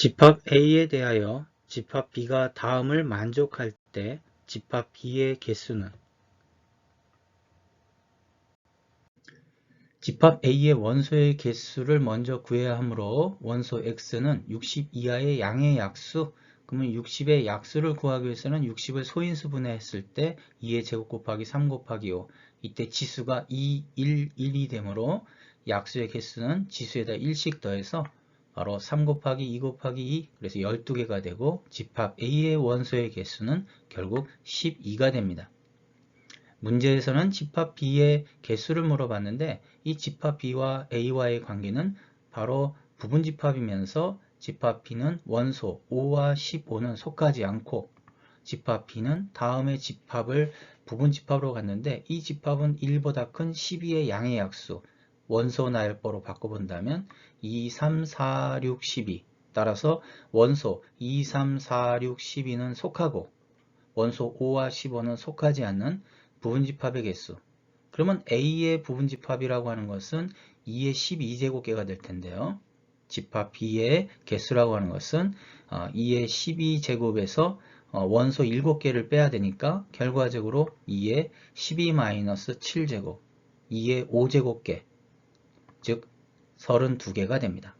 집합 A에 대하여 집합 B가 다음을 만족할 때 집합 B의 개수는? 집합 A의 원소의 개수를 먼저 구해야 하므로 원소 X는 60 이하의 양의 약수 그러면 60의 약수를 구하기 위해서는 60을 소인수 분해 했을 때 2의 제곱 곱하기 3 곱하기 5 이때 지수가 2, 1, 1이 되므로 약수의 개수는 지수에다 1씩 더해서 바로 3 곱하기 2 곱하기 2 그래서 12개가 되고 집합 A의 원소의 개수는 결국 12가 됩니다. 문제에서는 집합 B의 개수를 물어봤는데 이 집합 B와 A와의 관계는 바로 부분 집합이면서 집합 B는 원소 5와 15는 속하지 않고 집합 B는 다음의 집합을 부분 집합으로 갔는데 이 집합은 1보다 큰 12의 양의 약수 원소 나열법으로 바꿔본다면 2, 3, 4, 6, 12 따라서 원소 2, 3, 4, 6, 12는 속하고 원소 5와 15는 속하지 않는 부분집합의 개수 그러면 A의 부분집합이라고 하는 것은 2의 12제곱개가 될 텐데요. 집합 B의 개수라고 하는 것은 2의 12제곱에서 원소 7개를 빼야 되니까 결과적으로 2의 12-7제곱 2의 5제곱개 즉 32개가 됩니다.